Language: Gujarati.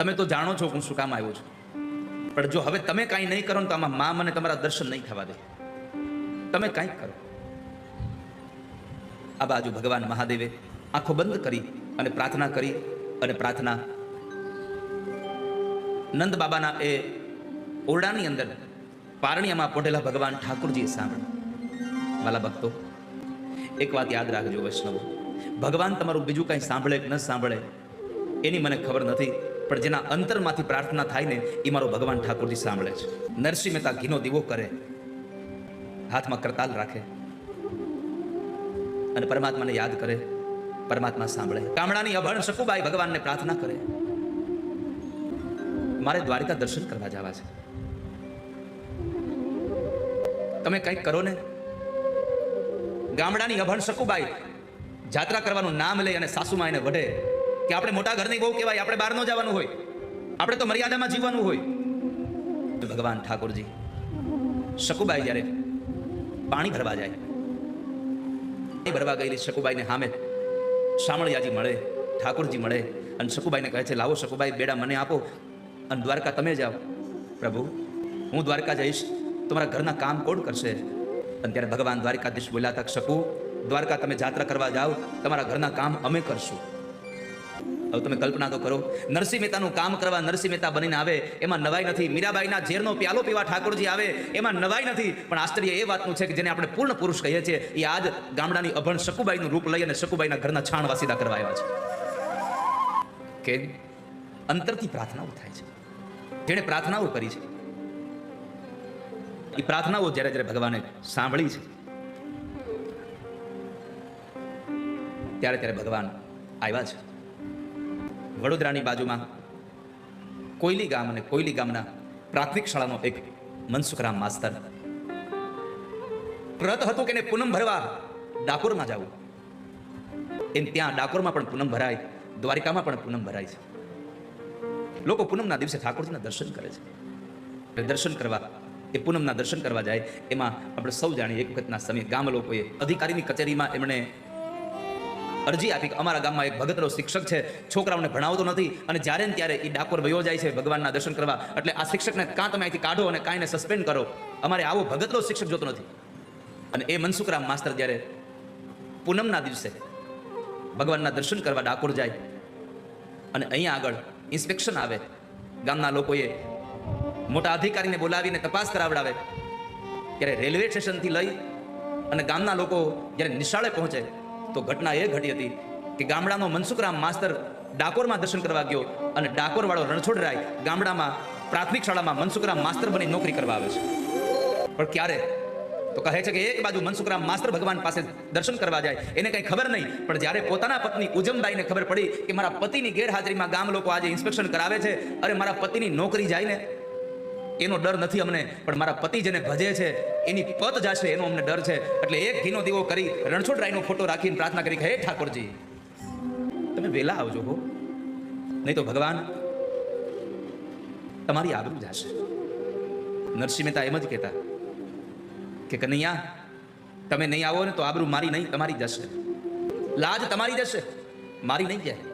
તમે તો જાણો છો હું શું કામ આવ્યો છું. પણ જો હવે તમે કાંઈ નહીં કરો ને તો આમાં મા મને તમારા દર્શન નહીં થવા દે. તમે કાંઈક કરો. આ બાજુ ભગવાન મહાદેવે આંખો બંધ કરી અને પ્રાર્થના કરી અને પ્રાર્થના નંદ બાબાના એ ઓરડાની અંદર પારણિયામાં પોઢેલા ભગવાન ઠાકુરજીએ સાંભળ્યું. વાલા ભક્તો, એક વાત યાદ રાખજો વૈષ્ણવો. ભગવાન તમારું બીજું કાંઈ સાંભળે કે ન સાંભળે એની મને ખબર નથી. પણ જેના અંતરમાંથી પ્રાર્થના થાય ને એ મારો ભગવાન ઠાકોરજી સાંભળે છે. નરસિંહ મહેતા ઘીનો દીવો કરે. હાથમાં કરતાલ રાખે. અને પરમાત્માને યાદ કરે. પરમાત્મા સાંભળે. કામડાની અભણ શકુબાઈ ભગવાનને પ્રાર્થના કરે. મારે દ્વારિકા દર્શન કરવા જવા છે. તમે કંઈક કરો ને? ગામડાની અભણ શકુબાઈ જાત્રા કરવાનું નામ લે અને સાસુમાં એને વઢે. કે આપણે મોટા ઘરની બહુ કહેવાય, આપણે બહાર ન જવાનું હોય. આપણે તો મર્યાદામાં જીવવાનું હોય. ભગવાન ઠાકોરજી, શકુબાઈ જ્યારે પાણી ભરવા જાય, એ ભરવા ગયેલી શકુબાઈને સામે શામળિયાજી મળે, ઠાકોરજી મળે અને શકુબાઈને કહે છે, લાવો શકુબાઈ, બેડા મને આપો અને દ્વારકા તમે જાઓ. પ્રભુ, હું દ્વારકા જઈશ, તમારા ઘરના કામ કોણ કરશે? અને ત્યારે ભગવાન દ્વારકાધીશ બોલ્યા, તક શકુ, દ્વારકા તમે જાત્રા કરવા જાઓ, તમારા ઘરના કામ અમે કરશું. હવે તમે કલ્પના તો કરો નરસિંહ મહેતાનું કામ કરવા નરસિંહ મહેતા બનીને આવે, એમાં નવાઈ નથી. મીરાબાઈના ઝેરનો પ્યાલો પીવા ઠાકોરજી આવે, એમાં નવાઈ નથી. પણ આશ્ચર્ય એ વાતનું છે કે જેને આપણે પૂર્ણ પુરુષ કહીએ છીએ, એ આજ ગામડાની અભણ શકુબાઈનું રૂપ લઈ અને શકુબાઈના ઘરના છાણ વાસીદા કરવા આવ્યા છે. કે અંતરથી પ્રાર્થનાઓ થાય છે. જેણે પ્રાર્થનાઓ કરી છે. એ પ્રાર્થનાઓ જ્યારે જ્યારે ભગવાને સાંભળી છે, ત્યારે ત્યારે ભગવાન આવ્યા છે. વડોદરાની બાજુમાં કોયલી ગામ અને કોયલી ગામના પ્રાથમિક શાળાનો એક મનસુખરામ માસ્તર. પ્રત હતું કે પૂનમ ભરવા ડાકોરમાં જવું. એમ ત્યાં ડાકોરમાં પણ પૂનમ ભરાય, દ્વારિકામાં પણ પૂનમ ભરાય છે. લોકો પૂનમના દિવસે ઠાકોરજીના દર્શન કરે છે. એટલે દર્શન કરવા, એ પૂનમના દર્શન કરવા જાય, એમાં આપણે સૌ જાણીએ એક વખતના સમય ગામ લોકોએ અધિકારીની કચેરીમાં એમણે અરજી આપી અમારા ગામમાં એક ભગતરો શિક્ષક છે, છોકરાઓને ભણાવતો નથી અને જ્યારે ને ત્યારે એ ડાકોર વયો જાય છે ભગવાનના દર્શન કરવા. એટલે આ શિક્ષકને કાં તમે અહીંથી કાઢો અને કાંઈને સસ્પેન્ડ કરો. અમારે આવો ભગતરો શિક્ષક જોતો નથી. અને એ મનસુખરામ માસ્તર જ્યારે પૂનમના દિવસે ભગવાનના દર્શન કરવા ડાકોર જાય અને અહીંયા આગળ ઇન્સ્પેક્શન આવે, ગામના લોકોએ મોટા અધિકારીને બોલાવીને તપાસ કરાવડાવે, ત્યારે રેલવે સ્ટેશનથી લઈ અને ગામના લોકો જ્યારે નિશાળે પહોંચે તો ઘટના એ ઘટી હતી કે ગામડાનો મનસુખરામ માસ્તર ડાકોરમાં દર્શન કરવા ગયો અને ડાકોરવાળો રણછોડરાય ગામડામાં પ્રાથમિક શાળામાં મનસુખરામ માસ્તર બની નોકરી કરવા આવે છે. પણ ક્યારે? તો કહે છે કે એક બાજુ મનસુખરામ માસ્તર ભગવાન પાસે દર્શન કરવા જાય, એને કંઈ ખબર નહીં, પણ જ્યારે પોતાના પત્ની ઉજમબાઈને ખબર પડી કે મારા પતિની ગેરહાજરીમાં ગામ લોકો આજે ઇન્સ્પેક્શન કરાવે છે, અરે મારા પતિની નોકરી જાય ને એનો ડર નથી અમને, પણ મારા પતિ જેને ભજે છે, એની પત જાશે એનો અમને ડર છે. એટલે એક ઘીનો દીવો કરી રણછોડરાયનો ફોટો રાખીને પ્રાર્થના કરી હે ઠાકોરજી, તમે વહેલા આવજો હો. નહીં તો ભગવાન, તમારી આબરૂ જશે. નરસિંહ મહેતા એમ જ કહેતા કે, કનૈયા, તમે નહીં આવો ને તો આબરૂ મારી નહીં, તમારી જશે. લાજ તમારી જશે, મારી નહીં જાય